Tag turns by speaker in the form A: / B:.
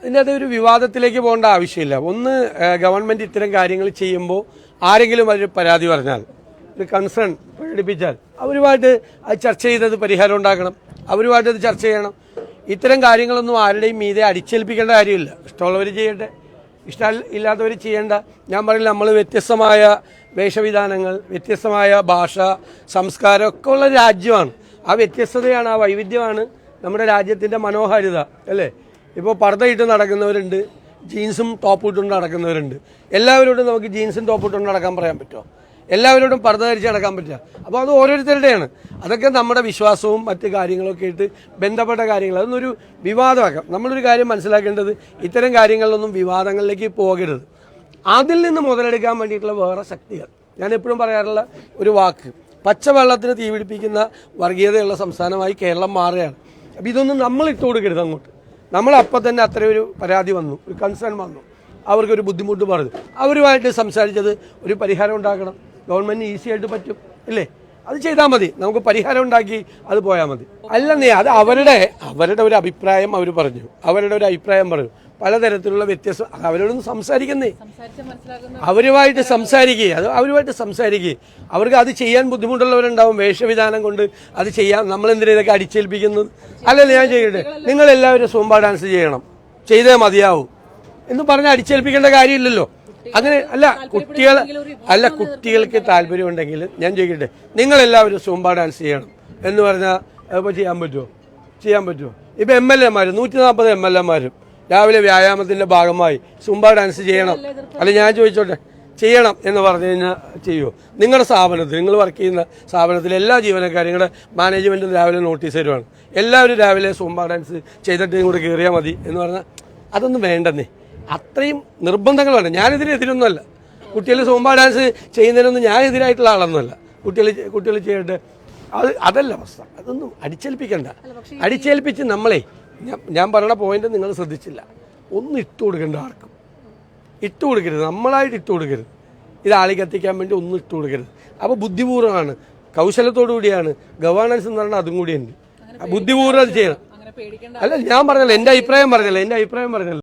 A: അതിന്റെ അത് ഒരു വിവാദത്തിലേക്ക് പോകേണ്ട ആവശ്യമില്ല. ഒന്ന് ഗവൺമെന്റ് ഇത്തരം കാര്യങ്ങൾ ചെയ്യുമ്പോൾ ആരെങ്കിലും അതിൽ പരാതി പറഞ്ഞാൽ ഒരു കൺസേൺ പ്രകടിപ്പിച്ചാൽ അവരുമായിട്ട് അത് ചർച്ച ചെയ്തത് പരിഹാരം ഉണ്ടാക്കണം. അവരുമായിട്ട് അത് ചർച്ച ചെയ്യണം. ഇത്തരം കാര്യങ്ങളൊന്നും ആരുടെയും മീതെ അടിച്ചേൽപ്പിക്കേണ്ട കാര്യമില്ല. ഇഷ്ടമുള്ളവർ ചെയ്യട്ടെ. ഇഷ്ടം ഇല്ലാത്തവർ ചെയ്യേണ്ട. ഞാൻ പറയുന്നത് നമ്മൾ വ്യത്യസ്തമായ വേഷവിധാനങ്ങൾ വ്യത്യസ്തമായ ഭാഷ സംസ്കാരം ഒക്കെ ഉള്ള രാജ്യമാണ്. ആ വ്യത്യസ്തതയാണ് ആ വൈവിധ്യമാണ് നമ്മുടെ രാജ്യത്തിന്റെ മനോഹാരിത അല്ലേ? ഇപ്പോൾ പർദ്ദയിട്ട് നടക്കുന്നവരുണ്ട് ജീൻസും ടോപ്പ് ഇട്ടുകൊണ്ട് നടക്കുന്നവരുണ്ട്. എല്ലാവരോടും നമുക്ക് ജീൻസും ടോപ്പ് ഇട്ടുകൊണ്ട് നടക്കാൻ പറയാൻ പറ്റുമോ? എല്ലാവരോടും പർദ്ദ ധരിച്ച് നടക്കാൻ പറ്റില്ല അപ്പോൾ അത് ഓരോരുത്തരുടെയാണ്. അതൊക്കെ നമ്മുടെ വിശ്വാസവും മറ്റ് കാര്യങ്ങളൊക്കെ ആയിട്ട് ബന്ധപ്പെട്ട കാര്യങ്ങൾ അതൊന്നൊരു വിവാദമാക്കാം. നമ്മളൊരു കാര്യം മനസ്സിലാക്കേണ്ടത് ഇത്തരം കാര്യങ്ങളിലൊന്നും വിവാദങ്ങളിലേക്ക് പോകരുത്. അതിൽ നിന്ന് മുതലെടുക്കാൻ വേണ്ടിയിട്ടുള്ള വേറെ ശക്തികൾ. ഞാൻ എപ്പോഴും പറയാറുള്ള ഒരു വാക്ക് പച്ചവെള്ളത്തിന് തീപിടിപ്പിക്കുന്ന വർഗീയതയുള്ള സംസ്ഥാനമായി കേരളം മാറുകയാണ്. അപ്പോൾ ഇതൊന്നും നമ്മൾ ഇട്ട് കൊടുക്കരുത് അങ്ങോട്ട്. നമ്മൾ തന്നെ അത്ര ഒരു പരാതി വന്നു ഒരു കൺസേൺ വന്നു. അവർക്കൊരു ബുദ്ധിമുട്ട് പറഞ്ഞു അവരുമായിട്ട് സംസാരിച്ചത് ഒരു പരിഹാരം ഉണ്ടാക്കണം. ഗവൺമെന്റ് ഈസി ആയിട്ട് പറ്റും ഇല്ലേ? അത് ചെയ്താൽ മതി. നമുക്ക് പരിഹാരം ഉണ്ടാക്കി അത് പോയാൽ മതി. അല്ലെന്നേ അത് അവരുടെ അവരുടെ ഒരു അഭിപ്രായം അവർ പറഞ്ഞു. അവരുടെ ഒരു അഭിപ്രായം പറഞ്ഞു. പലതരത്തിലുള്ള വ്യത്യസ്ത അവരോടൊന്ന് സംസാരിക്കുന്നേ. അവരുമായിട്ട് സംസാരിക്കുക അത് അവരുമായിട്ട് സംസാരിക്കുക അവർക്ക് അത് ചെയ്യാൻ ബുദ്ധിമുട്ടുള്ളവരുണ്ടാവും. വേഷവിധാനം കൊണ്ട് അത് ചെയ്യാൻ നമ്മൾ എന്തിനാ ഇതൊക്കെ അടിച്ചേൽപ്പിക്കുന്നത്? അല്ലല്ല ഞാൻ ചെയ്യട്ടെ. നിങ്ങൾ എല്ലാവരും സോംബ ഡാൻസ് ചെയ്യണം. ചെയ്തേ മതിയാവും. എന്ന് പറഞ്ഞാൽ അടിച്ചേൽപ്പിക്കേണ്ട കാര്യമില്ലല്ലോ. അങ്ങനെ അല്ല കുട്ടികൾ അല്ല കുട്ടികൾക്ക് താല്പര്യമുണ്ടെങ്കിൽ ഞാൻ ചോദിക്കട്ടെ. നിങ്ങൾ എല്ലാവരും സൂമ്പ ഡാൻസ് ചെയ്യണം. എന്ന് പറഞ്ഞാൽ അതിപ്പോൾ ചെയ്യാൻ പറ്റുമോ ചെയ്യാൻ പറ്റുമോ ഇപ്പം എം എൽ എമാർ നൂറ്റി നാൽപ്പത് എം എൽ എമാരും. രാവിലെ വ്യായാമത്തിന്റെ ഭാഗമായി സുംബ ഡാൻസ് ചെയ്യണം. അല്ല ഞാൻ ചോദിച്ചോട്ടെ? ചെയ്യണം എന്ന് പറഞ്ഞു കഴിഞ്ഞാൽ ചെയ്യുമോ നിങ്ങളുടെ സ്ഥാപനത്തിൽ നിങ്ങൾ വർക്ക് ചെയ്യുന്ന സ്ഥാപനത്തിലെ എല്ലാ ജീവനക്കാരും നിങ്ങളുടെ മാനേജ്മെന്റും രാവിലെ നോട്ടീസ് തരുവാണ്. എല്ലാവരും രാവിലെ സുംബ ഡാൻസ് ചെയ്തിട്ട് കൂടെ കയറിയാൽ മതി എന്ന് പറഞ്ഞാൽ അതൊന്നും വേണ്ടെന്നേ. അത്രയും നിർബന്ധങ്ങൾ വേണ്ട ഞാനിതിനെതിരൊന്നുമല്ല കുട്ടികൾ സൂമ്പ ഡാൻസ് ചെയ്യുന്നതിനൊന്നും ഞാൻ എതിരായിട്ടുള്ള ആളൊന്നുമല്ല. കുട്ടികൾ കുട്ടികൾ ചെയ്യട്ടെ അത് അതല്ല അവസ്ഥ. അതൊന്നും അടിച്ചേൽപ്പിക്കണ്ട. അടിച്ചേൽപ്പിച്ച് നമ്മളെ ഞാൻ പറയുന്ന പോയിന്റ് നിങ്ങൾ ശ്രദ്ധിച്ചില്ല. ഒന്നും ഇട്ട് കൊടുക്കേണ്ട ആർക്കും. ഇട്ട് കൊടുക്കരുത്. നമ്മളായിട്ട് ഇട്ട് കൊടുക്കരുത്. ഇത് ആളി കത്തിക്കാൻ വേണ്ടി ഒന്നും ഇട്ട് കൊടുക്കരുത്. അപ്പോൾ ബുദ്ധിപൂർവമാണ്. കൗശലത്തോടു കൂടിയാണ്. ഗവേണൻസ് എന്ന് പറഞ്ഞാൽ അതും കൂടിയുണ്ട് ബുദ്ധിപൂർവം അത് ചെയ്യണം. അല്ല ഞാൻ പറഞ്ഞല്ലോ. എന്റെ അഭിപ്രായം പറഞ്ഞല്ലോ. എന്റെ അഭിപ്രായം പറഞ്ഞല്ലോ.